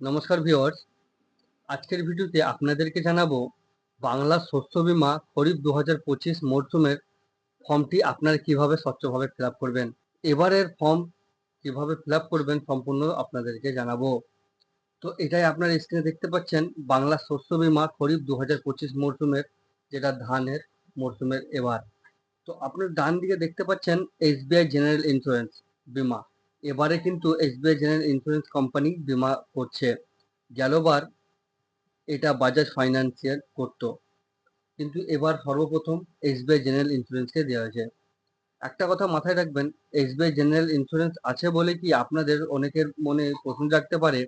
নমস্কার ভিউয়ার্স। আজকের ভিডিওতে আপনাদেরকে জানাব, বাংলা শস্য বীমা খরিফ দু হাজার পঁচিশ মরশুমের ফর্মটি আপনারা কীভাবে স্বচ্ছভাবে ফিল করবেন, এবারের ফর্ম কীভাবে ফিল করবেন সম্পূর্ণ আপনাদেরকে জানাব। তো এটাই আপনার স্ক্রিনে দেখতে পাচ্ছেন, বাংলা শস্য বীমা খরিফ দু হাজার পঁচিশ মরশুমের যেটা ধানের মরশুমের এবার। তো আপনার ডান দিকে দেখতে পাচ্ছেন, এসবিআই জেনারেল ইন্স্যুরেন্স বীমা। এবারে কিন্তু এসবিআই জেনারেল ইন্স্যুরেন্স কোম্পানি বীমা করছে। গেলবার এটা বাজাজ ফাইন্যান্সিয়াল করতো। কিন্তু এবার সর্বপ্রথম এসবিআই জেনারেল ইন্স্যুরেন্সকে দেওয়া হয়েছে। একটা কথা মাথায় রাখবেন এসবিআই জেনারেল ইন্স্যুরেন্স আছে বলে কি আপনাদের অনেকের মনে প্রশ্ন জাগতে পারে,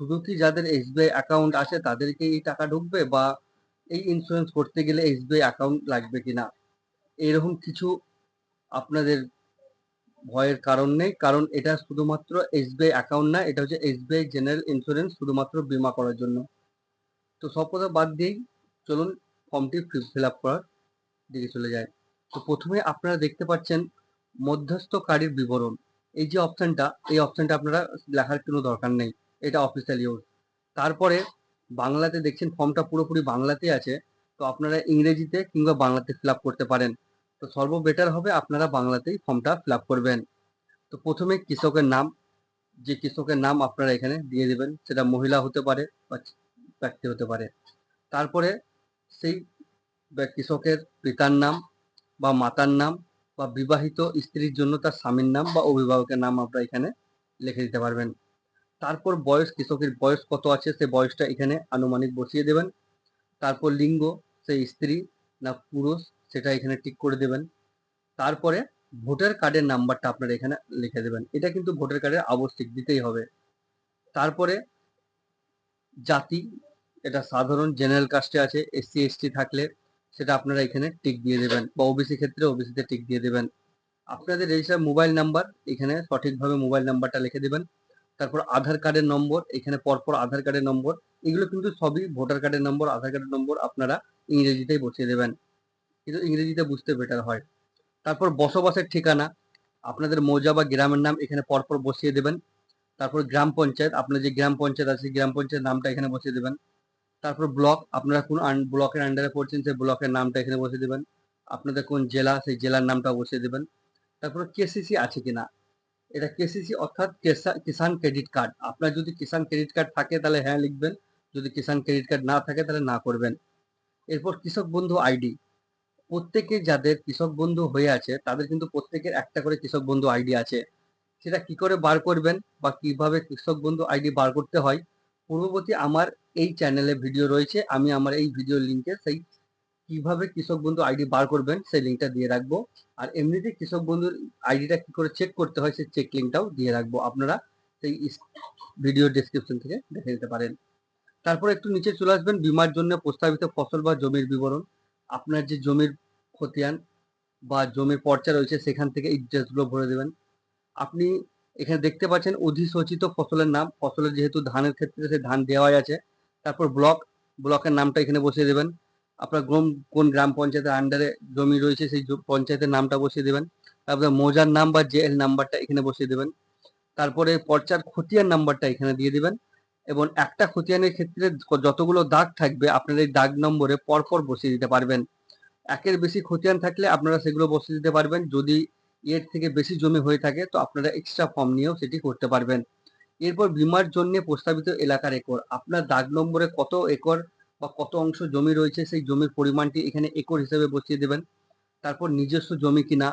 শুধু কি যাদের এসবিআই অ্যাকাউন্ট আছে তাদেরকে এই টাকা ঢুকবে বা এই ইন্স্যুরেন্স করতে গেলে এসবিআই অ্যাকাউন্ট লাগবে কিনা? এরকম কিছু আপনাদের ভয়ের কারণ নেই, কারণ এটা শুধুমাত্র এসবিআই অ্যাকাউন্ট না, এটা হচ্ছে এসবিআই জেনারেল ইন্স্যুরেন্স শুধুমাত্র বীমা করার জন্য। তো সব কথা বাদ দিয়েই চলুন ফর্মটি ফিল আপ করার দিকে চলে যায় তো প্রথমে আপনারা দেখতে পাচ্ছেন মধ্যস্থকারীর বিবরণ। এই যে অপশনটা এই অপশনটা আপনারা লেখার কোনো দরকার নেই, এটা অফিসিয়াল ইউজ তারপরে বাংলাতে দেখছেন ফর্মটা পুরোপুরি বাংলাতে আছে, তো আপনারা ইংরেজিতে কিংবা বাংলাতে ফিল করতে পারেন। তো সর্ব বেটার হবে আপনারা বাংলাতেই ফর্মটা ফিল করবেন। তো প্রথমে কৃষকের নাম, যে কৃষকের নাম আপনারা এখানে দিয়ে দেবেন, সেটা মহিলা হতে পারে বা ব্যক্তি হতে পারে। তারপরে সেই কৃষকের পিতার নাম বা মাতার নাম বা বিবাহিত স্ত্রীর জন্য তার স্বামীর নাম বা অভিভাবকের নাম আপনারা এখানে লিখে দিতে পারবেন। তারপর বয়স, কৃষকের বয়স কত আছে সে বয়সটা এখানে আনুমানিক বসিয়ে দেবেন। তারপর লিঙ্গ সেই স্ত্রী না পুরুষ সেটা এখানে টিক করে দেবেন। তারপরে ভোটার কার্ডের নাম্বারটা আপনারা এখানে লিখে দেবেন। এটা কিন্তু ভোটার কার্ডের আবশ্যিক দিতেই হবে। তারপরে জাতি, এটা সাধারণ জেনারেল কাস্টে আছে এসসি এসটি থাকলে সেটা আপনারা এখানে টিক দিয়ে দেবেন বা ওবিসি ক্ষেত্রে ওবিসিতে টিক দিয়ে দেবেন। আপনাদের রেজিস্টার মোবাইল নাম্বার এখানে সঠিকভাবে মোবাইল নাম্বারটা লিখে দেবেন। তারপর আধার কার্ডের নম্বর, এখানে পরপর আধার কার্ডের নম্বর, এগুলো কিন্তু সবই ভোটার কার্ডের নম্বর, আধার কার্ডের নম্বর আপনারা ইংরেজিতেই বসিয়ে দেবেন। কিন্তু ইংরেজিতে বুঝতে বেটার হয়। তারপর বসবাসের ঠিকানা, আপনাদের মৌজা বা গ্রামের নাম এখানে পরপর বসিয়ে দেবেন। তারপর গ্রাম পঞ্চায়েত, আপনার যে গ্রাম পঞ্চায়েত আছে, গ্রাম পঞ্চায়েত নামটা এখানে বসিয়ে দেবেন। তারপর ব্লক, আপনারা কোন ব্লকের আন্ডারে পড়ছেন, সেই ব্লকের নামটা এখানে বসিয়ে দেবেন। আপনাদের কোন জেলা, সেই জেলার নামটা বসিয়ে দেবেন। তারপর কেসিসি আছে কিনা? এটা কেসিসি অর্থাৎ কিষান ক্রেডিট কার্ড। আপনার যদি কিষান ক্রেডিট কার্ড থাকে, তাহলে হ্যাঁ লিখবেন। যদি কিষান ক্রেডিট কার্ড না থাকে, তাহলে না করবেন। এরপর কৃষক বন্ধু আইডি। প্রত্যেকে যাদের কৃষক বন্ধু হয়ে আছে, তাদের কিন্তু প্রত্যেকের একটা করে কৃষক বন্ধু আইডি আছে। সেটা কি করে বার করবেন বা কীভাবে কৃষক বন্ধু আইডি বার করতে হয়, পূর্ববর্তী আমার এই চ্যানেলে ভিডিও রয়েছে, আমি আমার এই ভিডিও লিঙ্কে সেই কীভাবে কৃষক বন্ধু আইডি বার করবেন সেই লিঙ্কটা দিয়ে রাখব। আর এমনিতে কৃষক বন্ধুর আইডিটা কি করে চেক করতে হয় সেই চেক লিঙ্কটাও দিয়ে রাখব। আপনারা সেই ভিডিও ডেসক্রিপশন থেকে দেখে নিতে পারেন। তারপর একটু নিচে চলে আসবেন, বিমার জন্য প্রস্তাবিত ফসল বা জমির বিবরণ। আপনার যে জমির খতিয়ান বা জমির পর্চা রয়েছে, সেখান থেকে এই ডিটেলসগুলো ভরে দেবেন। আপনি এখানে দেখতে পাচ্ছেন অধিসূচিত ফসলের নাম। ফসলের যেহেতু ধানের ক্ষেত্রে সে ধান দেওয়াই আছে, তারপর ব্লক, ব্লকের নামটা এখানে বসিয়ে দেবেন। আপনার গ্রাম, কোন গ্রাম পঞ্চায়েতের আন্ডারে জমি রয়েছে, সেই পঞ্চায়েতের নামটা বসিয়ে দেবেন। তারপরে মৌজার নাম বা জেএল নাম্বারটা এখানে বসিয়ে দেবেন। তারপরে পর্চার খতিয়ান নাম্বারটা এখানে দিয়ে দিবেন এবং একটা খতিয়ানের ক্ষেত্রে যতগুলো দাগ থাকবে, আপনার এই দাগ নম্বরে পরপর বসিয়ে দিতে পারবেন। একের বেশি খতিয়ান থাকলে আপনারা সেগুলো বসিয়ে দিতে পারবেন। যদি এর থেকে বেশি জমি হয়ে থাকে, তো আপনারা এক্সট্রা ফর্ম নিয়েও সেটি করতে পারবেন। এরপর বিমার জন্য প্রস্তাবিত এলাকার একর আপনার দাগ নম্বরে কত একর বা কত অংশ জমি রয়েছে, সেই জমির পরিমাণটি এখানে একর হিসেবে বসিয়ে দেবেন। তারপর নিজস্ব জমি কিনা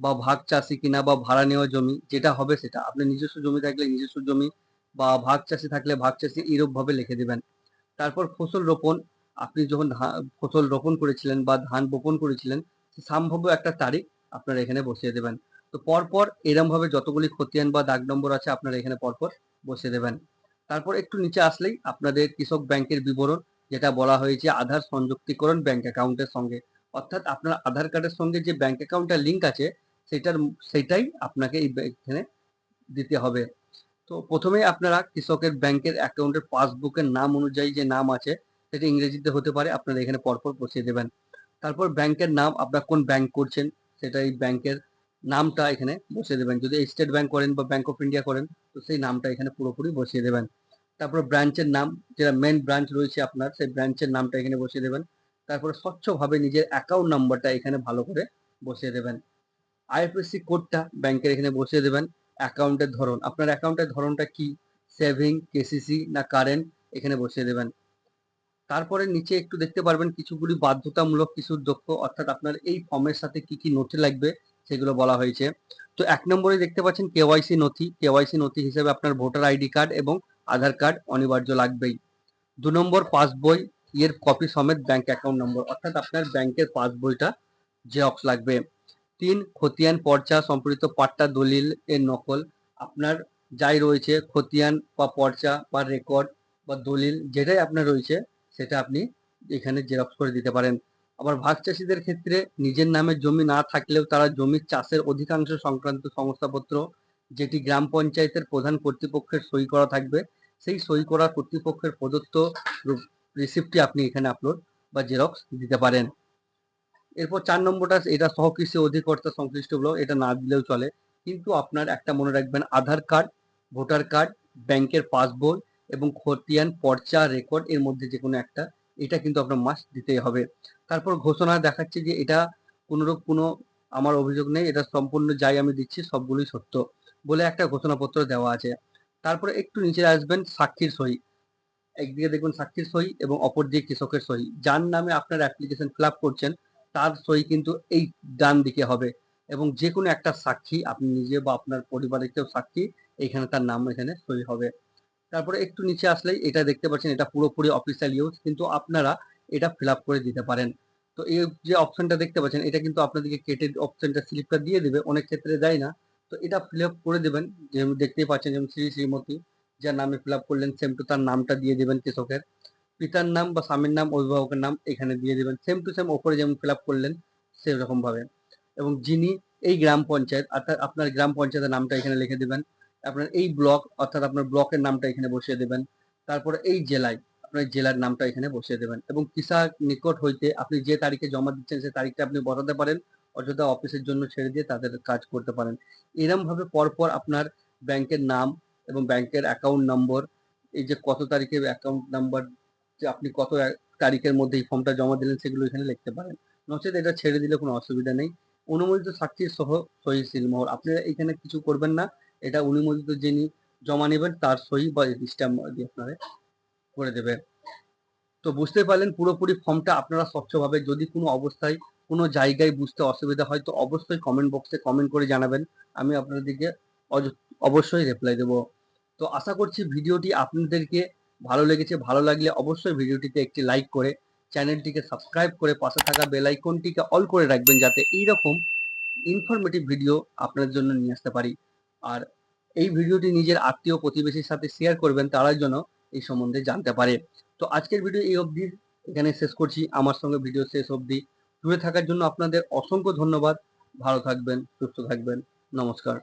বা ভাগ চাষি কিনা বা ভাড়া নেওয়া জমি, যেটা হবে সেটা। আপনার নিজস্ব জমি থাকলে নিজস্ব জমি বা ভাগ চাষি থাকলে ভাগ চাষি এরূপ ভাবে লিখে দেবেন। তারপর ফসল রোপণ আপনি যখন ফসল রোপণ করেছিলেন বা ধান বপন করেছিলেন সম্ভাব্য একটা তারিখ আপনারা এখানে বসিয়ে দেবেন। তো পরপর এরম ভাবে যতগুলি খতিয়ান বা দাগ নম্বর আছে আপনারা এখানে পরপর বসিয়ে দেবেন। তারপর একটু নিচে আসলেই আপনাদের কৃষক ব্যাংকের বিবরণ, যেটা বলা হয়েছে আধার সংযুক্তিকরণ ব্যাংক অ্যাকাউন্টের সঙ্গে। অর্থাৎ আপনার আধার কার্ডের সঙ্গে যে ব্যাংক অ্যাকাউন্টটা লিঙ্ক আছে, সেটার, সেটাই আপনাকে এখানে দিতে হবে। তো প্রথমে আপনারা কৃষকের ব্যাংকের অ্যাকাউন্টের পাসবুকের নাম অনুযায়ী যে নাম আছে সেটা ইংরেজিতে হতে পারে, আপনারা এখানে পরপর বসিয়ে দেবেন। তারপর ব্যাংকের নাম, আপনার কোন ব্যাংক করছেন, সেটা এই ব্যাংকের নামটা এখানে বসিয়ে দেবেন। যদি স্টেট ব্যাংক করেন বা ব্যাংক অফ ইন্ডিয়া করেন, তো সেই নামটা এখানে পুরোপুরি বসিয়ে দেবেন। তারপর ব্রাঞ্চের নাম, যেটা মেন ব্রাঞ্চ রয়েছে আপনার, সেই ব্রাঞ্চের নামটা এখানে বসিয়ে দেবেন। তারপরে স্বচ্ছভাবে নিজের অ্যাকাউন্ট নাম্বারটা এখানে ভালো করে বসিয়ে দেবেন। আইএফএসসি কোডটা ব্যাংকের এখানে বসিয়ে দেবেন। অ্যাকাউন্টের ধরন, আপনার অ্যাকাউন্টের ধরনটা কি? সেভিং কেসিসি না কারেন্ট এখানে বসিয়ে দেবেন। তারপরে নিচে একটু দেখতে পারবেন কিছুগুলি বাধ্যতামূলক কিছু দক্ষ, অর্থাৎ আপনার এই ফর্মের সাথে কি কি নথি লাগবে সেগুলো বলা হয়েছে। তো এক নম্বরে দেখতে পাচ্ছেন কেওয়াইসি নথি। কেওয়াইসি নথি হিসেবে আপনার ভোটার আইডি কার্ড এবং আধার কার্ড অনিবার্য লাগবেই। দু নম্বর পাসবই এর কপি সমেত ব্যাংক অ্যাকাউন্ট নম্বর, অর্থাৎ আপনার ব্যাংকের পাসবইটা জেরক্স লাগবে। তিন, খতিয়ান, পর্চা সম্পর্কিত পাট্টা, দলিল এর নকল, আপনার যাই রয়েছে, খতিয়ান বা পর্চা বা রেকর্ড বা দলিল, যেটাই আপনার রয়েছে সেটা আপনি এখানে জেরক্স করে দিতে পারেন। আবার ভাগ চাষিদের ক্ষেত্রে নিজের নামে জমি না থাকলেও তারা জমির চাষের অধিকাংশ সংক্রান্ত সংস্থাপত্র যেটি গ্রাম পঞ্চায়েতের প্রধান কর্তৃপক্ষের সই করা থাকবে, সেই সই করা কর্তৃপক্ষের প্রদত্ত রিসিপ্টটি আপনি এখানে আপলোড বা জেরক্স দিতে পারেন। এরপর চার নম্বরটা, এটা সহকৃষি অধিকর্তা সংশ্লিষ্ট ব্লক, এটা না দিলেও চলে। কিন্তু আপনার একটা মনে রাখবেন, আধার কার্ড, ভোটার কার্ড, ব্যাংকের পাসবই এবং খতিয়ান, পর্চা রেকর্ড এর মধ্যে যে কোনো একটা, এটা কিন্তু আপনার মাস্ট দিতেই হবে। তারপর ঘোষণা দেখাচ্ছে যে এটা কোনোরূপ কোনো আমার অভিযোগ নেই, এটা সম্পূর্ণ যাই আমি দিচ্ছি, সবগুলোই সত্য বলে একটা ঘোষণাপত্র দেওয়া আছে। তারপরে একটু নিচে আসবেন, সাক্ষীর সই। একদিকে দেখবেন সাক্ষীর সই এবং অপর দিকে কৃষকের সই। যার নামে আপনার অ্যাপ্লিকেশন ফিল করছেন, তার সই কিন্তু এই ডান দিকে হবে এবং যে কোনো একটা সাক্ষী, আপনি নিজে বা আপনার পরিবারের কেউ সাক্ষী, এখানে তার নাম এখানে সই হবে। তারপরে একটু নিচে আসলেই এটা দেখতে পাচ্ছেন, এটা পুরোপুরি অফিসিয়াল ইউজ কিন্তু আপনারা এটা ফিল করে দিতে পারেন। তো এই যে অপশনটা দেখতে পাচ্ছেন, এটা কিন্তু আপনাদেরকে কেটে অপশনটা স্লিপটা দিয়ে দেবে, অনেক ক্ষেত্রে দেয় না। তো এটা ফিল করে দেবেন, যে দেখতেই পাচ্ছেন যেমন শ্রী শ্রীমতী, যার নামে ফিল করলেন সেম টু তার নামটা দিয়ে দেবেন কৃষকের। পিতার নাম বা স্বামীর নাম, অভিভাবকের নাম এখানে দিয়ে দেবেন সেম টু সেম ওপরে যেমন ফিল করলেন, সেরকমভাবে। এবং যিনি এই গ্রাম পঞ্চায়েত, অর্থাৎ আপনার গ্রাম পঞ্চায়েতের নামটা এখানে লিখে দেবেন আপনার এই ব্লক অর্থাৎ আপনার ব্লকের নামটা এখানে বসিয়ে দেবেন। তারপরে এই জেলায়, আপনার জেলার নামটা এখানে বসিয়ে দেবেন। এবং কৃষক নিকট হইতে আপনি যে তারিখে জমা দিচ্ছেন সেই তারিখটা আপনি বসাতে পারেন। অযথা অফিসের জন্য ছেড়ে দিয়ে তাদের কাজ করতে পারেন। এরম ভাবে পরপর আপনার ব্যাংকের নাম এবং ব্যাংকের অ্যাকাউন্ট নম্বর এই যে কত তারিখে অ্যাকাউন্ট নাম্বার যে আপনি কত তারিখের মধ্যে এই ফর্মটা জমা দিলেন, সেগুলো এখানে লিখতে পারেন। নচেত এটা ছেড়ে দিলে কোনো অসুবিধা নেই। অনুমোদিত সাক্ষীর সহ সহি সিলমোহর আপনারা এখানে কিছু করবেন না। এটা অনুমোদিত যিনি জমা নেবেন, তার সহি বা স্ট্যাম্প দিয়ে আপনারা করে দেবে তো বুঝতে পারলেন, পুরোপুরি ফর্মটা আপনারা স্বচ্ছভাবে যদি কোনো অবস্থায় কোনো জায়গায় বুঝতে অসুবিধা হয়, তো অবশ্যই কমেন্ট বক্সে কমেন্ট করে জানাবেন। আমি আপনাদেরকে অবশ্যই রিপ্লাই দেবো। তো আশা করছি ভিডিওটি আপনাদেরকে ভালো লেগেছে। ভালো লাগলে অবশ্যই ভিডিওটিতে একটি লাইক করে, চ্যানেলটিকে সাবস্ক্রাইব করে পাশে থাকা বেল আইকনটিকে অল করে রাখবেন, যাতে এইরকম ইনফরমেটিভ ভিডিও আপনার জন্য নিয়ে আসতে পারি। আর এই ভিডিওটি নিজের আত্মীয় প্রতিবেশীর সাথে শেয়ার করবেন, তারা যেন এই সম্বন্ধে জানতে পারে। তো আজকের ভিডিও এই অবধি এখানে শেষ করছি। আমার সঙ্গে ভিডিও শেষ অবধি জুড়ে থাকার জন্য আপনাদের অসংখ্য ধন্যবাদ। ভালো থাকবেন, সুস্থ থাকবেন। নমস্কার।